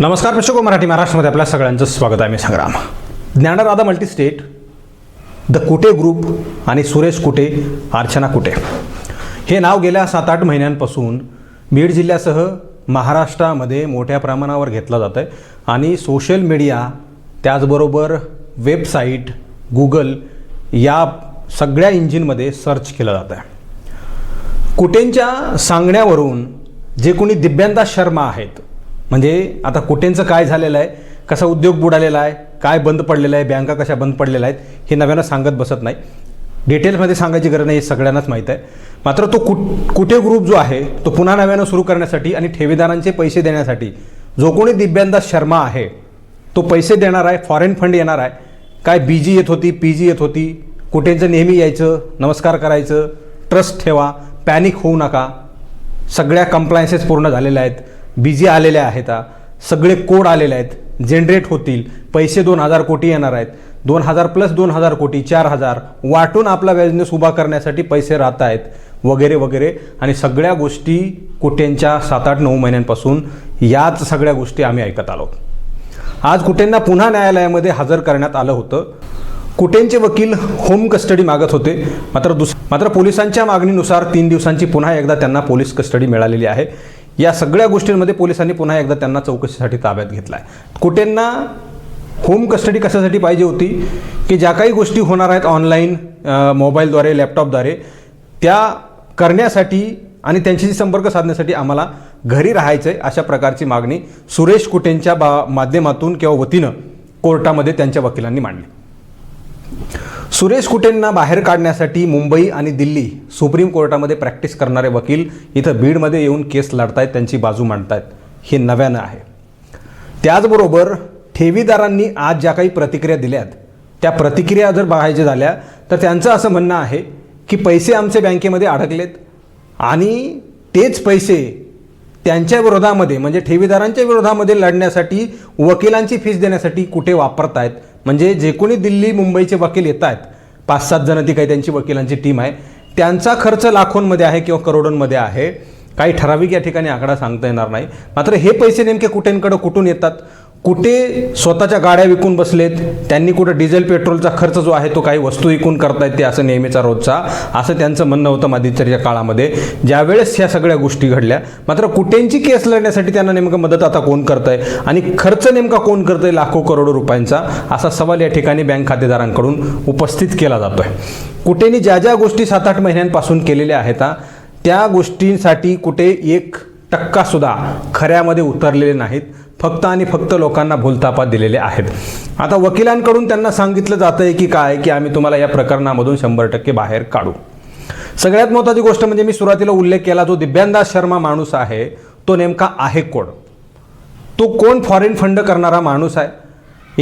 नमस्कार प्रेक्षको मराठी महाराष्ट्रामध्ये आपल्या सगळ्यांचं स्वागत आहे. मी Sangram. Dnyanradha multistate the Kute group आणि सुरेश कुटे अर्चना कुटे. हे नाव गेल्या सात आठ महिन्यांपासून बीड जिल्ह्यासह महाराष्ट्रामध्ये मोठ्या प्रमाणावर घेतलं जातं आहे आणि सोशल मीडिया त्याचबरोबर वेबसाईट गुगल या सगळ्या इंजिनमध्ये सर्च केलं जातं आहे कुटेंच्या सांगण्यावरून जे कोणी दिव्यांदा शर्मा आहेत म्हणजे आता कुठेंचं काय झालेलं आहे? कसा उद्योग बुडालेला आहे? काय बंद पडलेलं आहे? बँका कशा बंद पडलेल्या आहेत? हे नव्यानं सांगत बसत नाही. डिटेल्समध्ये सांगायची गरज नाही हे सगळ्यांनाच माहीत आहे. मात्र तो कुट कुठे ग्रुप जो आहे तो पुन्हा नव्यानं सुरू करण्यासाठी आणि ठेवीदारांचे पैसे देण्यासाठी जो कोणी दिव्यांदा शर्मा आहे तो पैसे देणार आहे फॉरेन फंड येणार आहे. काय बी जी येत होती पी जी येत होती? कुठेंचं नेहमी यायचं नमस्कार करायचं ट्रस्ट ठेवा पॅनिक होऊ नका. सगळ्या कंप्लायन्सेस पूर्ण झालेल्या आहेत. बिझी आलेल्या आहेत सगळे कोड आलेले आहेत जनरेट होतील पैसे दोन हजार कोटी येणार आहेत. दोन हजार प्लस दोन हजार कोटी चार हजार. वाटून आपला बिझनेस उभा करण्यासाठी पैसे राहत आहेत वगैरे वगैरे. आणि सगळ्या गोष्टी कुठेंच्या सात आठ नऊ महिन्यांपासून याच सगळ्या गोष्टी आम्ही ऐकत आलो. आज कुटेंना पुन्हा न्यायालयामध्ये हजर करण्यात आलं होतं कुटेंचे वकील होम कस्टडी मागत होते. मात्र दुस मात्र पोलिसांच्या मागणीनुसार तीन दिवसांची पुन्हा एकदा त्यांना पोलीस कस्टडी मिळालेली आहे. या सगळ्या गोष्टींमध्ये पोलिसांनी पुन्हा एकदा त्यांना चौकशीसाठी ताब्यात घेतला आहे कुटेंना होम कस्टडी कशासाठी पाहिजे होती की ज्या काही गोष्टी होणार आहेत ऑनलाईन मोबाईलद्वारे लॅपटॉपद्वारे त्या करण्यासाठी आणि त्यांच्याशी संपर्क साधण्यासाठी आम्हाला घरी राहायचं आहे अशा प्रकारची मागणी सुरेश कुटेंच्या बा माध्यमातून किंवा वतीनं कोर्टामध्ये त्यांच्या वकिलांनी मांडली. सुरेश कुटेंना बाहेर काढण्यासाठी मुंबई आणि दिल्ली सुप्रीम कोर्टामध्ये प्रॅक्टिस करणारे वकील इथं बीडमध्ये येऊन केस लढतायत त्यांची बाजू मांडतायत. हे नव्यानं आहे. त्याचबरोबर ठेवीदारांनी आज ज्या काही प्रतिक्रिया दिल्यात त्या प्रतिक्रिया जर बघायच्या झाल्या तर त्यांचं असं म्हणणं आहे की पैसे आमचे बँकेमध्ये अडकलेत आणि तेच पैसे त्यांच्या विरोधामध्ये म्हणजे ठेवीदारांच्या विरोधामध्ये लढण्यासाठी वकिलांची फीस देण्यासाठी कुठे वापरत आहेत म्हणजे जे कोणी दिल्ली मुंबईचे वकील येत आहेत पाच सात जण ती काही त्यांची वकिलांची टीम आहे. त्यांचा खर्च लाखोंमध्ये आहे किंवा करोडोंमध्ये आहे. काही ठराविक या ठिकाणी आकडा सांगता येणार नाही. मात्र हे पैसे नेमके कुठेंकडं कुठून येतात? कुठे स्वतःच्या गाड्या विकून बसलेत त्यांनी कुठं डिझेल पेट्रोलचा खर्च जो आहे तो काही वस्तू विकून करतायत ते असं नेहमीचा रोजचा असं त्यांचं म्हणणं होतं मादित्यच्या काळामध्ये. ज्यावेळेस ह्या सगळ्या गोष्टी घडल्या मात्र कुठेंची केस लढण्यासाठी त्यांना नेमकं मदत आता कोण करत आहे आणि खर्च नेमका कोण करतंय लाखो करोडो रुपयांचा असा सवाल या ठिकाणी बँक खातेदारांकडून उपस्थित केला जातोय. कुठेनी ज्या ज्या गोष्टी सात आठ महिन्यांपासून केलेल्या आहेत त्या गोष्टींसाठी कुठे एक टक्कासुद्धा खऱ्यामध्ये उतरलेले नाहीत. फक्त आणि फक्त लोकांना भूलतापात दिलेले आहेत. आता वकिलांकडून त्यांना सांगितलं जातं आहे की काय की आम्ही तुम्हाला या प्रकरणामधून शंभर टक्के बाहेर काढू. सगळ्यात महत्त्वाची गोष्ट म्हणजे मी सुरुवातीला उल्लेख केला जो दिव्यांदास शर्मा माणूस आहे तो नेमका आहे कोण? तो कोण फॉरेन फंड करणारा माणूस आहे?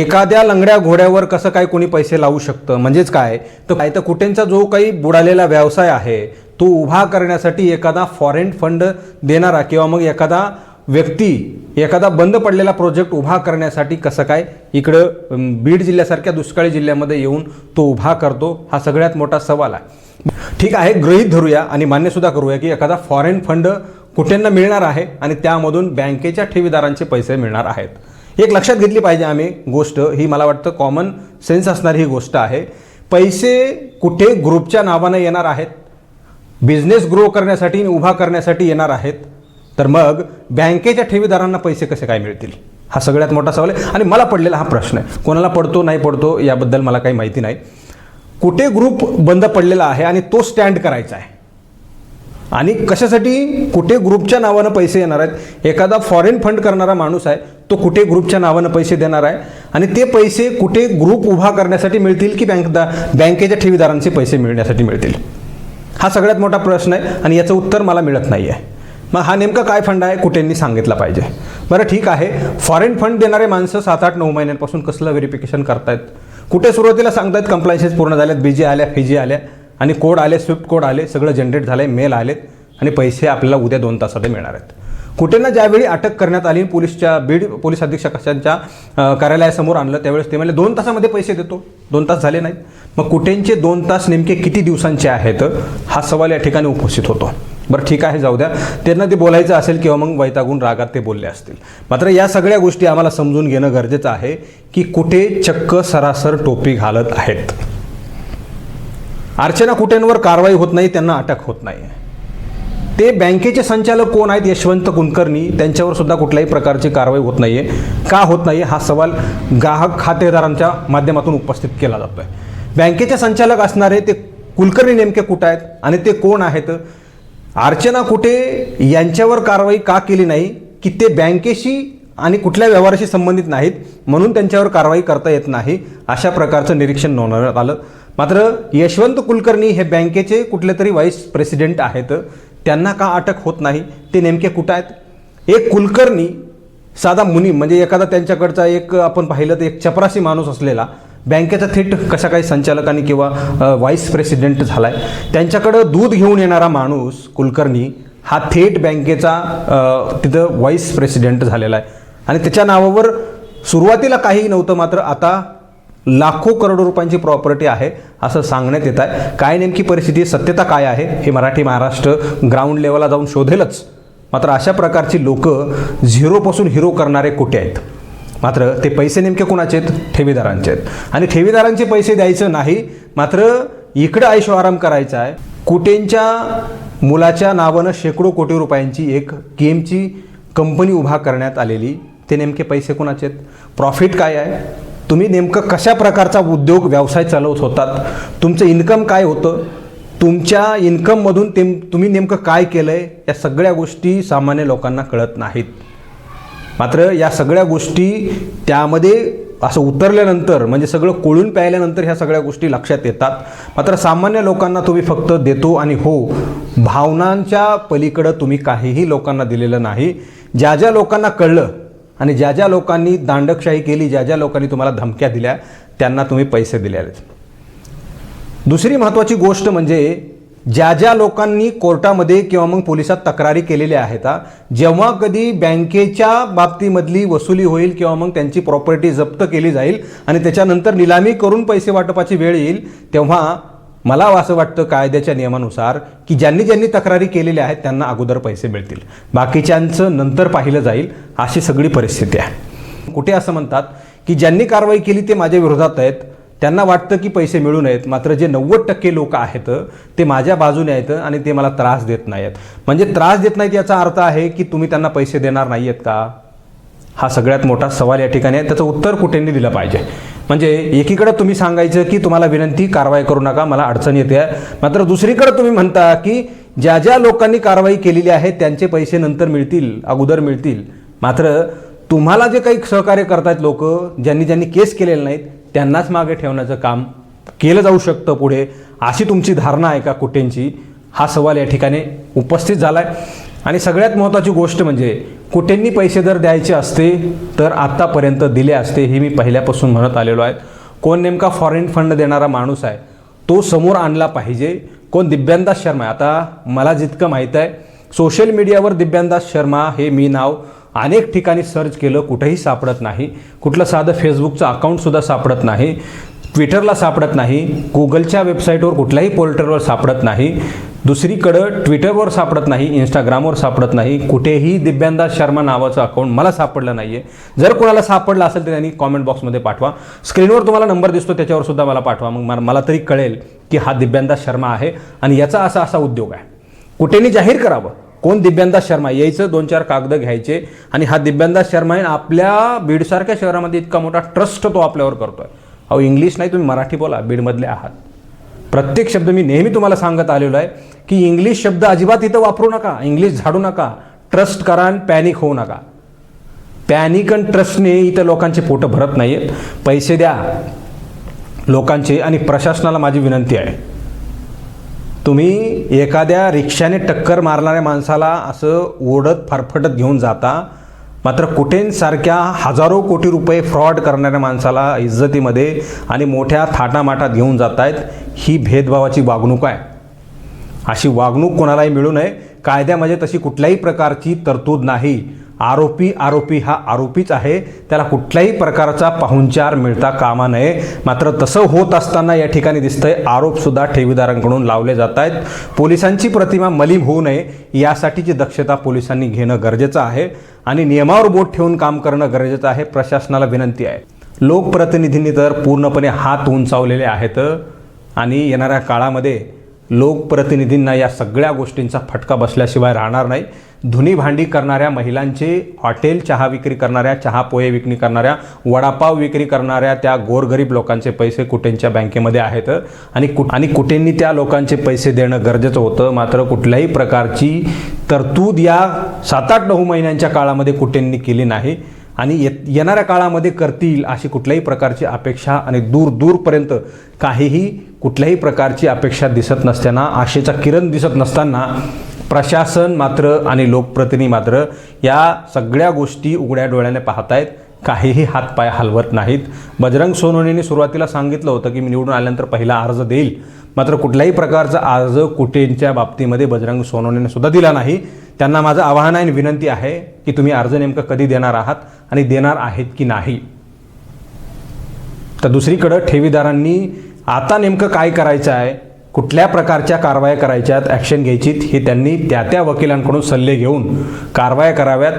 एखाद्या लंगड्या घोड्यावर कसं काय कोणी पैसे लावू शकतं? म्हणजेच काय? तर काय तर कुठेंचा जो काही बुडालेला व्यवसाय आहे तो उभा करण्यासाठी एखादा फॉरेन फंड देणारा किंवा मग एखादा व्यक्ती एखादा बंद पडलेला प्रोजेक्ट उभा करण्यासाठी कसं काय इकडं बीड जिल्ह्यासारख्या दुष्काळी जिल्ह्यामध्ये येऊन तो उभा करतो हा सगळ्यात मोठा सवाल आहे. ठीक आहे गृहीत धरूया आणि मान्यसुद्धा करूया की एखादा फॉरेन फंड कुठेंना मिळणार आहे आणि त्यामधून बँकेच्या ठेवीदारांचे पैसे मिळणार आहेत. एक लक्षात घेतली पाहिजे आम्ही गोष्ट ही मला वाटतं कॉमन सेन्स असणारी ही गोष्ट आहे. पैसे कुठे ग्रुपच्या नावानं येणार आहेत? बिझनेस ग्रो करण्यासाठी आणि उभा करण्यासाठी येणार आहेत? तर मग बँकेच्या ठेवीदारांना पैसे कसे काय मिळतील? हा सगळ्यात मोठा सवाल आहे. आणि मला पडलेला हा प्रश्न आहे. कोणाला पडतो नाही पडतो याबद्दल मला काही माहिती नाही. कुठे ग्रुप बंद पडलेला आहे आणि तो स्टँड करायचा आहे? आणि कशासाठी? कुठे ग्रुपच्या नावानं पैसे येणार आहेत? एखादा फॉरेन फंड करणारा माणूस आहे तो कुठे ग्रुपच्या नावानं पैसे देणार आहे? आणि ते पैसे कुठे ग्रुप उभा करण्यासाठी मिळतील की बँक बँकेच्या ठेवीदारांचे पैसे मिळण्यासाठी मिळतील? हा सगळ्यात मोठा प्रश्न आहे आणि याचं उत्तर मला मिळत नाही आहे मग हा नेमका काय फंड आहे? कुठेंनी सांगितला पाहिजे? बरं ठीक आहे. फॉरेन फंड देणारे माणसं सात आठ नऊ महिन्यांपासून कसलं व्हेरिफिकेशन करतायत? कुठे सुरुवातीला सांगतायत कंप्लायन्सेस पूर्ण झाल्यात बीजी आल्या फिजी आल्या आणि कोड आले स्विफ्ट कोड आले सगळं जनरेट झालं आहे मेल आलेत आणि पैसे आपल्याला उद्या दोन तासामध्ये मिळणार आहेत. कुठेंना ज्यावेळी अटक करण्यात आली पोलीसच्या बीड पोलीस अधीक्षकांच्या कार्यालयासमोर आणलं त्यावेळेस ते म्हणले दोन तासामध्ये पैसे देतो. दोन तास झाले नाहीत. मग कुठेंचे दोन तास नेमके किती दिवसांचे आहेत? हा सवाल या ठिकाणी उपस्थित होतो. बरं ठीक आहे जाऊ द्या. त्यांना ते बोलायचं असेल किंवा मग वैतागून रागात ते बोलले असतील. मात्र या सगळ्या गोष्टी आम्हाला समजून घेणं गरजेचं आहे की कुठे चक्क सरासर टोपी घालत आहेत. अर्चना कुटेंवर कारवाई होत नाही त्यांना अटक होत नाही. ते बँकेचे संचालक कोण आहेत यशवंत कुलकर्णी त्यांच्यावर सुद्धा कुठल्याही प्रकारची कारवाई होत नाहीये. का होत नाही हा सवाल ग्राहक खातेदारांच्या माध्यमातून उपस्थित केला जातोय. बँकेचे संचालक असणारे ते कुलकर्णी नेमके कुठं आहेत आणि ते कोण आहेत अर्चना कुठे यांच्यावर कारवाई का केली नाही की ते बँकेशी आणि कुठल्या व्यवहाराशी संबंधित नाहीत म्हणून त्यांच्यावर कारवाई करता येत नाही अशा प्रकारचं निरीक्षण नोंदवण्यात आलं. मात्र यशवंत कुलकर्णी हे बँकेचे कुठले तरी व्हाईस प्रेसिडेंट आहेत. त्यांना का अटक होत नाही ते नेमके कुठं आहेत? एक कुलकर्णी साधा मुनी म्हणजे एखादा त्यांच्याकडचा एक आपण पाहिलं तर एक चपरासी माणूस असलेला बँकेचा थेट कशा काही संचालकांनी किंवा व्हाईस प्रेसिडेंट झाला आहे त्यांच्याकडं दूध घेऊन येणारा माणूस कुलकर्णी हा थेट बँकेचा तिथं व्हाईस प्रेसिडेंट झालेला आहे. आणि त्याच्या नावावर सुरुवातीला काहीही नव्हतं मात्र आता लाखो करोडो रुपयांची प्रॉपर्टी आहे असं सांगण्यात येत आहे. काय नेमकी परिस्थिती सत्यता काय आहे? हे मराठी महाराष्ट्र ग्राउंड लेवलला जाऊन शोधेलच. मात्र अशा प्रकारची लोकं झिरोपासून हिरो करणारे कुठे आहेत? मात्र ते पैसे नेमके कोणाचे आहेत? ठेवीदारांचे आहेत. आणि ठेवीदारांचे पैसे द्यायचं नाही मात्र इकडं आयुष्य आराम करायचा आहे. कुटेंच्या मुलाच्या नावानं शेकडो कोटी रुपयांची एक गेमची कंपनी उभा करण्यात आलेली. ते नेमके पैसे कोणाचे आहेत? प्रॉफिट काय आहे? तुम्ही नेमकं कशा प्रकारचा उद्योग व्यवसाय चालवत होतात? तुमचं इन्कम काय होतं? तुमच्या इन्कममधून ते तुम्ही नेमकं काय केलं आहे या सगळ्या गोष्टी सामान्य लोकांना कळत नाहीत. मात्र या सगळ्या गोष्टी त्यामध्ये असं उतरल्यानंतर म्हणजे सगळं कोळून प्यायल्यानंतर ह्या सगळ्या गोष्टी लक्षात येतात. मात्र सामान्य लोकांना तुम्ही फक्त देतो आणि हो भावनांच्या पलीकडं तुम्ही काहीही लोकांना दिलेलं नाही. ज्या ज्या लोकांना कळलं आणि ज्या ज्या लोकांनी दांडकशाही केली ज्या ज्या लोकांनी तुम्हाला धमक्या दिल्या त्यांना तुम्ही पैसे दिले आहेत. दुसरी महत्त्वाची गोष्ट म्हणजे ज्या ज्या लोकांनी कोर्टामध्ये किंवा मग पोलिसात तक्रारी केलेल्या आहेत जेव्हा कधी बँकेच्या बाबतीमधली वसुली होईल किंवा मग त्यांची प्रॉपर्टी जप्त केली जाईल आणि त्याच्यानंतर निलामी करून पैसे वाटपाची वेळ येईल तेव्हा मला असं वाटतं कायद्याच्या नियमानुसार की ज्यांनी ज्यांनी तक्रारी केलेल्या आहेत त्यांना अगोदर पैसे मिळतील. बाकीच्यांचं नंतर पाहिलं जाईल अशी सगळी परिस्थिती आहे. कुठे असं म्हणतात की ज्यांनी कारवाई केली ते माझ्या विरोधात आहेत त्यांना वाटतं की पैसे मिळू नयेत मात्र जे नव्वद टक्के लोक आहेत ते माझ्या बाजूने आहेत आणि ते मला त्रास देत नाहीत म्हणजे त्रास देत नाहीत याचा अर्थ आहे की तुम्ही त्यांना पैसे देणार नाही आहेत का? हा सगळ्यात मोठा सवाल या ठिकाणी आहे. त्याचं उत्तर कुठेंनी दिलं पाहिजे? म्हणजे एकीकडे तुम्ही सांगायचं की तुम्हाला विनंती कारवाई करू नका मला अडचण येते आहे. मात्र दुसरीकडे तुम्ही म्हणता की ज्या ज्या लोकांनी कारवाई केलेली आहे त्यांचे पैसे नंतर मिळतील अगोदर मिळतील. मात्र तुम्हाला जे काही सहकार्य करतायत लोक ज्यांनी ज्यांनी केस केलेले नाहीत त्यांनाच मागे ठेवण्याचं काम केलं जाऊ शकतं पुढे अशी तुमची धारणा आहे का कुठेंची हा सवाल या ठिकाणी उपस्थित झाला आहे आणि सगळ्यात महत्त्वाची गोष्ट म्हणजे कुठेंनी पैसे जर द्यायचे असते तर आत्तापर्यंत दिले असते हे मी पहिल्यापासून म्हणत आलेलो आहे. कोण नेमका फॉरेन फंड देणारा माणूस आहे तो समोर आणला पाहिजे. कोण दिव्यांदास शर्मा आहे? आता मला जितकं माहीत आहे सोशल मीडियावर दिव्यांदास शर्मा हे मी नाव अनेक ठिकाणी सर्च केलं कुठेही सापडत नाही. कुठलं साधं फेसबुकचं अकाउंटसुद्धा सापडत नाही. ट्विटरला सापडत नाही. गुगलच्या वेबसाईटवर कुठल्याही पोर्टलवर सापडत नाही. दुसरीकडं ट्विटरवर सापडत नाही इंस्टाग्रामवर सापडत नाही. कुठेही दिव्यांदा शर्मा नावाचं अकाउंट मला सापडलं नाही आहे जर कोणाला सापडलं असेल तर त्यांनी कॉमेंट बॉक्समध्ये पाठवा. स्क्रीनवर तुम्हाला नंबर दिसतो त्याच्यावर सुद्धा मला पाठवा. मग मला- तरी कळेल की हा दिव्यांदा शर्मा आहे आणि याचा असा असा उद्योग आहे. कुठेनी जाहीर करावं कोण दिव्यांदा शर्मा? यायचं दोन चार कागद घ्यायचे आणि हा दिव्यांदा शर्मा आहे आपल्या बीडसारख्या शहरामध्ये इतका मोठा ट्रस्ट तो आपल्यावर करतो आहे अहो इंग्लिश नाही तुम्ही मराठी बोला. बीडमधले आहात. प्रत्येक शब्द मी नेहमी तुम्हाला सांगत आलेलो आहे की इंग्लिश शब्द अजिबात इथं वापरू नका. इंग्लिश झाडू नका. ट्रस्ट करा आणि पॅनिक होऊ नका. पॅनिक आणि ट्रस्टने इथं लोकांचे पोटं भरत नाही आहेत पैसे द्या लोकांचे आणि प्रशासनाला माझी विनंती आहे. तुम्ही एखाद्या रिक्षाने टक्कर मारणाऱ्या माणसाला असं ओढत फारफटत घेऊन जाता मात्र कुठेंसारख्या हजारो कोटी रुपये फ्रॉड करणाऱ्या माणसाला इज्जतीमध्ये आणि मोठ्या थाटामाटात घेऊन जात आहेत ही भेदभावाची वागणूक आहे. अशी वागणूक कोणालाही मिळू नये. कायद्यामध्ये तशी कुठल्याही प्रकारची तरतूद नाही. आरोपी आरोपी हा आरोपीच आहे. त्याला कुठल्याही प्रकारचा पाहुणचार मिळता कामा नये. मात्र तसं होत असताना या ठिकाणी दिसतंय आरोपसुद्धा ठेवीदारांकडून लावले जात आहेत पोलिसांची प्रतिमा मलिम होऊ नये यासाठीची दक्षता पोलिसांनी घेणं गरजेचं आहे आणि नियमावर बोट ठेवून काम करणं गरजेचं आहे प्रशासनाला विनंती आहे. लोकप्रतिनिधींनी तर पूर्णपणे हात उंचावलेले आहेत आणि येणाऱ्या काळामध्ये लोकप्रतिनिधींना या सगळ्या गोष्टींचा फटका बसल्याशिवाय राहणार नाही. धुनी भांडी करणाऱ्या महिलांचे हॉटेल चहा विक्री करणाऱ्या चहा पोहे विक्री करणाऱ्या वडापाव विक्री करणाऱ्या त्या गोरगरीब लोकांचे पैसे कुटेंच्या बँकेमध्ये आहेत. आणि कु आणि कुटेंनी त्या लोकांचे पैसे देणं गरजेचं होतं? मात्र कुठल्याही प्रकारची तरतूद या सात आठ नऊ महिन्यांच्या काळामध्ये कुटेंनी केली नाही. आणि येत येणाऱ्या काळामध्ये करतील अशी कुठल्याही प्रकारची अपेक्षा आणि दूर दूरपर्यंत काहीही कुठल्याही प्रकारची अपेक्षा दिसत नसताना आशेचा किरण दिसत नसताना प्रशासन मात्र आणि लोकप्रतिनिधी मात्र या सगळ्या गोष्टी उघड्या डोळ्याने पाहत आहेत काहीही हातपाय हलवत नाहीत. बजरंग सोनवणेंनी सुरुवातीला सांगितलं होतं की मी निवडून आल्यानंतर पहिला अर्ज देईल. मात्र कुठल्याही प्रकारचा अर्ज कुटेंच्या बाबतीमध्ये बजरंग सोनवणेने सुद्धा दिला नाही. त्यांना माझं आवाहन आहे आणि विनंती आहे की तुम्ही अर्ज नेमकं कधी देणार आहात आणि देणार आहेत की नाही. तर दुसरीकडं ठेवीदारांनी आता नेमकं काय करायचं आहे? कुठल्या प्रकारच्या कारवाया करायच्यात ॲक्शन घ्यायचीत हे त्यांनी त्या त्या वकिलांकडून सल्ले घेऊन कारवाया कराव्यात.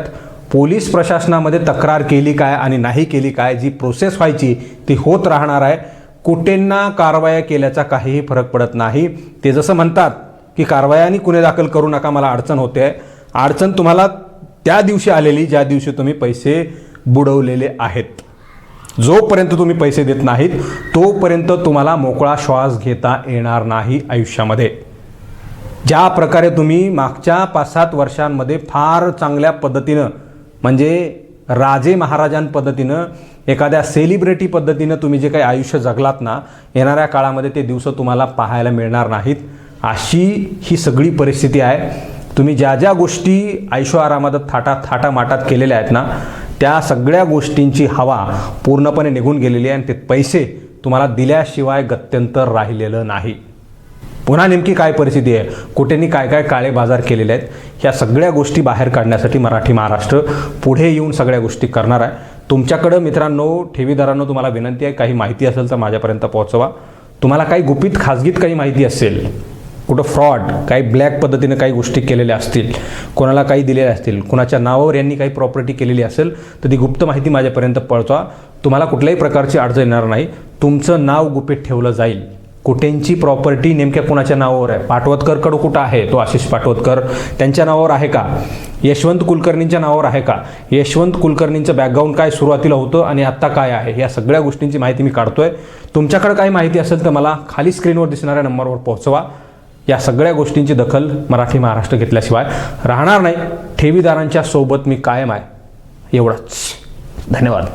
पोलीस प्रशासनामध्ये तक्रार केली काय आणि नाही केली काय जी प्रोसेस व्हायची ती होत राहणार आहे. कुठेंना कारवाया केल्याचा काहीही फरक पडत नाही. ते जसं म्हणतात की कारवायांनी गुन्हे दाखल करू नका मला अडचण होते. अडचण तुम्हाला त्या दिवशी आलेली ज्या दिवशी तुम्ही पैसे बुडवलेले आहेत. जोपर्यंत तुम्ही पैसे देत नाहीत तोपर्यंत तुम्हाला मोकळा श्वास घेता येणार नाही आयुष्यामध्ये. ज्या प्रकारे तुम्ही मागच्या पाच सात वर्षांमध्ये फार चांगल्या पद्धतीनं म्हणजे राजे महाराजां पद्धतीनं एखाद्या सेलिब्रिटी पद्धतीनं तुम्ही जे काही आयुष्य जगलात ना येणाऱ्या काळामध्ये ते दिवस तुम्हाला पाहायला मिळणार नाहीत. अशी ही सगळी परिस्थिती आहे. तुम्ही ज्या ज्या गोष्टी आयुष्य आरामात थाटा थाटा माटात केलेल्या आहेत ना त्या सगळ्या गोष्टींची हवा पूर्णपणे निघून गेलेली आहे आणि ते पैसे तुम्हाला दिल्याशिवाय गत्यंतर राहिलेलं नाही. पुन्हा नेमकी काय परिस्थिती आहे? कुठेनी काय काय काळे बाजार केलेले आहेत? ह्या सगळ्या गोष्टी बाहेर काढण्यासाठी मराठी महाराष्ट्र पुढे येऊन सगळ्या गोष्टी करणार आहे. तुमच्याकडं मित्रांनो ठेवीदारांनो तुम्हाला विनंती आहे काही माहिती असेल तर माझ्यापर्यंत पोहोचवा. तुम्हाला काही गुपित खाजगीत काही माहिती असेल कुठं फ्रॉड काही ब्लॅक पद्धतीनं काही गोष्टी केलेल्या असतील कोणाला काही दिलेल्या असतील कोणाच्या नावावर यांनी काही प्रॉपर्टी केलेली असेल तर ती गुप्त माहिती माझ्यापर्यंत पळचा तुम्हाला कुठल्याही प्रकारची अडचण येणार नाही. तुमचं नाव गुपित ठेवलं जाईल. कुठेंची प्रॉपर्टी नेमक्या कुणाच्या नावावर आहे? पाटवतकरकडं कुठं आहे? तो आशिष पाटवतकर. त्यांच्या नावावर आहे का? यशवंत कुलकर्णींच्या नावावर आहे का? यशवंत कुलकर्णींचं बॅकग्राऊंड काय सुरुवातीला होतं आणि आत्ता काय आहे? या सगळ्या गोष्टींची माहिती मी काढतोय. तुमच्याकडे काही माहिती असेल तर मला खाली स्क्रीनवर दिसणाऱ्या नंबरवर पोहोचवा. या सगळ्या गोष्टींची दखल मराठी महाराष्ट्र घेतल्याशिवाय राहणार नाही. ठेवीदारांच्या सोबत मी कायम आहे. एवढंच. धन्यवाद.